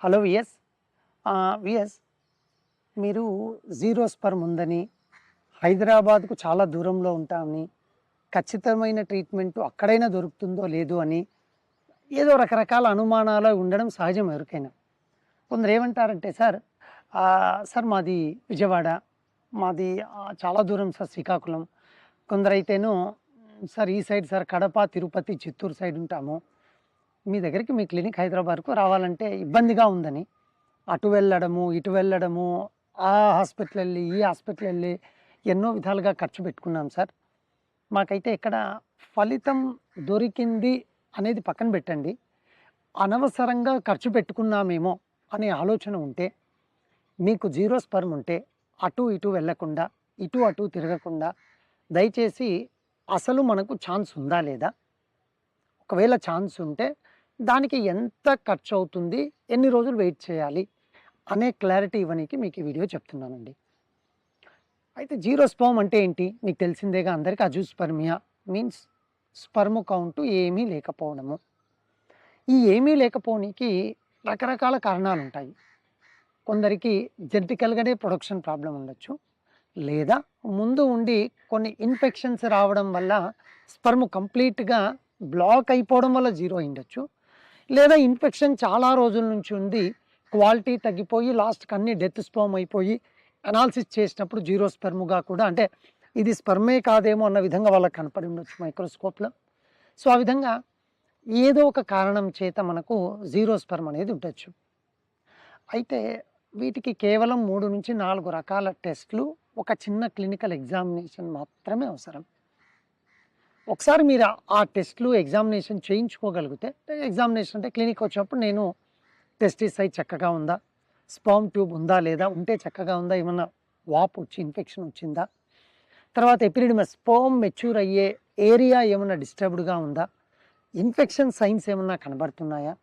Hello VS. VS మీరు zero sperm ఉందని హైదరాబాద్కు చాలా దూరంలో ఉంటామని ఖచ్చితమైన ట్రీట్మెంట్ అక్కడైనా దొరుకుతుందో లేదో అని ఏదో రకరకాల అనుమానాలు ఉండడం సహజం ఎవరికైనా. కొందరు ఏమంటారంటే సార్ సార్ మాది విజయవాడ మాది చాలా దూరం సార్ శ్రీకాకుళం. కొందరైతేనో సార్ ఈ side sir Kadapa Tirupati Chittoor side ఉంటాము. మీ దగ్గరికి మీ క్లినిక్ హైదరాబాద్కు రావాలంటే ఇబ్బందిగా ఉందని. అటు వెళ్ళడము ఇటు వెళ్ళడము ఆ హాస్పిటల్ వెళ్ళి ఈ హాస్పిటల్ వెళ్ళి ఎన్నో విధాలుగా ఖర్చు పెట్టుకున్నాం సార్. మాకైతే ఇక్కడ ఫలితం దొరికింది అనేది పక్కన పెట్టండి. అనవసరంగా ఖర్చు పెట్టుకున్నామేమో అనే ఆలోచన ఉంటే మీకు జీరో స్పర్మ్ ఉంటే అటు ఇటు వెళ్ళకుండా ఇటు అటు తిరగకుండా దయచేసి అసలు మనకు ఛాన్స్ ఉందా లేదా? ఒకవేళ ఛాన్స్ ఉంటే దానికి ఎంత ఖర్చు అవుతుంది ఎన్ని రోజులు వెయిట్ చేయాలి? అనే క్లారిటీ ఇవ్వనీకి మీకు ఈ వీడియో చెప్తున్నానండి. అయితే జీరో స్పర్మ్ అంటే ఏంటి? మీకు తెలిసిందేగా అందరికీ అజూస్పర్మియా మీన్స్ స్పర్మ్ కౌంట్ ఏమీ లేకపోవడము. ఈ ఏమీ లేకపోవడానికి రకరకాల కారణాలు ఉంటాయి కొందరికి జెనటికల్గానే ప్రొడక్షన్ ప్రాబ్లం ఉండొచ్చు. లేదా ముందు ఉండి కొన్ని ఇన్ఫెక్షన్స్ రావడం వల్ల స్పర్మ్ కంప్లీట్గా బ్లాక్ అయిపోవడం వల్ల జీరో అయిండొచ్చు లేదా ఇన్ఫెక్షన్ చాలా రోజుల నుంచి ఉంది. క్వాలిటీ తగ్గిపోయి లాస్ట్కి అన్ని డెత్ స్పర్మ్ అయిపోయి అనాలిసిస్ చేసినప్పుడు జీరో స్పెర్మ్గా కూడా అంటే ఇది స్పర్మే కాదేమో అన్న విధంగా వాళ్ళకి కనపడి ఉండొచ్చు మైక్రోస్కోప్లో. సో ఆ విధంగా ఏదో ఒక కారణం చేత మనకు జీరో స్పెర్మ్ అనేది ఉండొచ్చు. అయితే వీటికి కేవలం మూడు నుంచి నాలుగు రకాల టెస్ట్లు ఒక చిన్న క్లినికల్ ఎగ్జామినేషన్ మాత్రమే అవసరం. ఒకసారి మీరు ఆ- టెస్ట్లు ఎగ్జామినేషన్ చేయించుకోగలిగితే ఎగ్జామినేషన్ అంటే క్లినిక్ వచ్చినప్పుడు నేను టెస్టిస్ అయి చక్కగా ఉందా? స్పామ్ ట్యూబ్ ఉందా లేదా? ఉంటే చక్కగా ఉందా? ఏమన్నా వాపు వచ్చి ఇన్ఫెక్షన్ వచ్చిందా? తర్వాత ఎపిరిడిమస్ స్పోమ్ మెచ్యూర్ అయ్యే ఏరియా ఏమైనా డిస్టర్బ్డ్గా ఉందా? ఇన్ఫెక్షన్ సైన్స్ ఏమన్నా కనబడుతున్నాయా?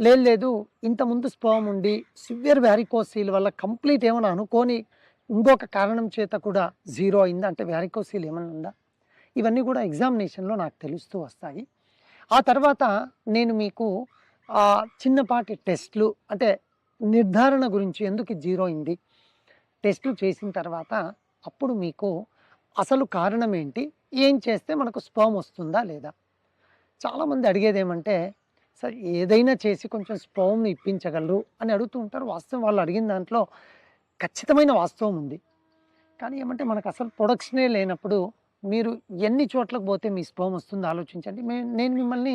లేదు లేదు. ఇంతకుముందు స్పోమ్ ఉండి సివియర్ వ్యారికోసీల్ వల్ల కంప్లీట్ ఏమైనా అనుకోని ఇంకొక కారణం చేత కూడా జీరో అయిందా? అంటే వ్యారికోసీల్ ఏమైనా ఉందా? ఇవన్నీ కూడా ఎగ్జామినేషన్లో నాకు తెలుస్తూ వస్తాయి. ఆ తర్వాత నేను మీకు ఆ చిన్నపాటి టెస్ట్లు అంటే నిర్ధారణ గురించి ఎందుకు జీరో అయింది టెస్ట్లు చేసిన తర్వాత అప్పుడు మీకు అసలు కారణం ఏంటి ఏం చేస్తే మనకు స్పర్మ్ వస్తుందా లేదా? చాలామంది అడిగేది ఏమంటే సార్ ఏదైనా చేసి కొంచెం స్పర్మ్ని ఇప్పించగలరు? అని అడుగుతూ ఉంటారు. వాస్తవం వాళ్ళు అడిగిన దాంట్లో ఖచ్చితమైన వాస్తవం ఉంది. కానీ ఏమంటే మనకు అసలు ప్రొడక్షనే లేనప్పుడు మీరు ఎన్ని చోట్లకు పోతే మీ స్పోమ్ వస్తుందో ఆలోచించండి. మే- నేను మిమ్మల్ని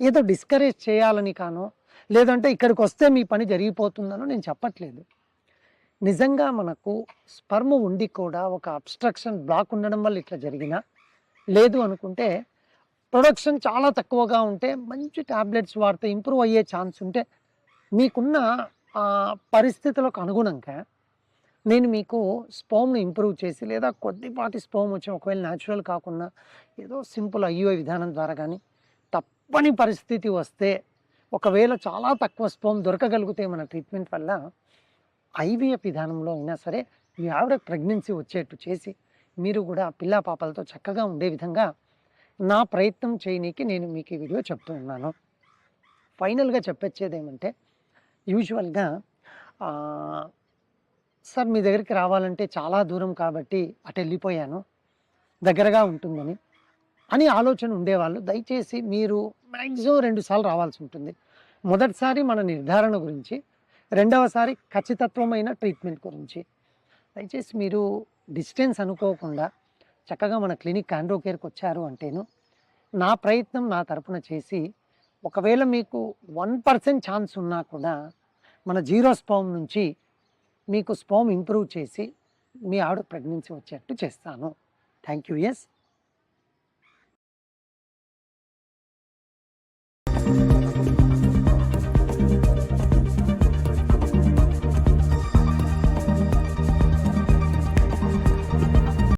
ఏదో డిస్కరేజ్ చేయాలని కానో లేదంటే ఇక్కడికి వస్తే మీ పని జరిగిపోతుందనో నేను చెప్పట్లేదు. నిజంగా మనకు స్పర్మ్ ఉండి కూడా ఒక అబ్స్ట్రక్షన్ బ్లాక్ ఉండడం వల్ల ఇట్లా జరిగినా లేదు అనుకుంటే ప్రొడక్షన్ చాలా తక్కువగా ఉంటే మంచి టాబ్లెట్స్ వాడితే ఇంప్రూవ్ అయ్యే ఛాన్స్ ఉంటే మీకున్న ఆ, పరిస్థితులకు అనుగుణంగా నేను మీకు స్పోమ్ని ఇంప్రూవ్ చేసి లేదా కొద్దిపాటి స్పోమ్ వచ్చి ఒకవేళ న్యాచురల్ కాకుండా ఏదో సింపుల్ అయ్యే విధానం ద్వారా కానీ తప్పని పరిస్థితి వస్తే ఒకవేళ చాలా తక్కువ స్పోమ్ దొరకగలిగితే మన ట్రీట్మెంట్ వల్ల ఐవీఎఫ్ విధానంలో అయినా సరే మీ ఆవిడ ప్రెగ్నెన్సీ వచ్చేట్టు చేసి మీరు కూడా పిల్లా పాపలతో చక్కగా ఉండే విధంగా నా ప్రయత్నం చేయనీకి నేను మీకు ఈ వీడియో చెప్తూ ఉన్నాను. ఫైనల్గా చెప్పొచ్చేది ఏమంటే యూజువల్గా సార్ మీ దగ్గరికి రావాలంటే చాలా దూరం కాబట్టి అటు వెళ్ళిపోయాను. దగ్గరగా ఉంటుందని అని ఆలోచన ఉండేవాళ్ళు. దయచేసి మీరు మ్యాక్సిమం రెండుసార్లు రావాల్సి ఉంటుంది. మొదటిసారి మన నిర్ధారణ గురించి రెండవసారి ఖచ్చితత్వమైన ట్రీట్మెంట్ గురించి. దయచేసి మీరు డిస్టెన్స్ అనుకోకుండా చక్కగా మన క్లినిక్ ఆండ్రో కేర్కి వచ్చారు అంటేను నా ప్రయత్నం నా తరపున చేసి ఒకవేళ మీకు వన్ పర్సెంట్ ఛాన్స్ ఉన్నా కూడా మన జీరో స్పామ్ నుంచి మీకు స్పోమ్ ఇంప్రూవ్ చేసి మీ ఆవిడ ప్రెగ్నెన్సీ వచ్చేట్టు చేస్తాను. Thank you yes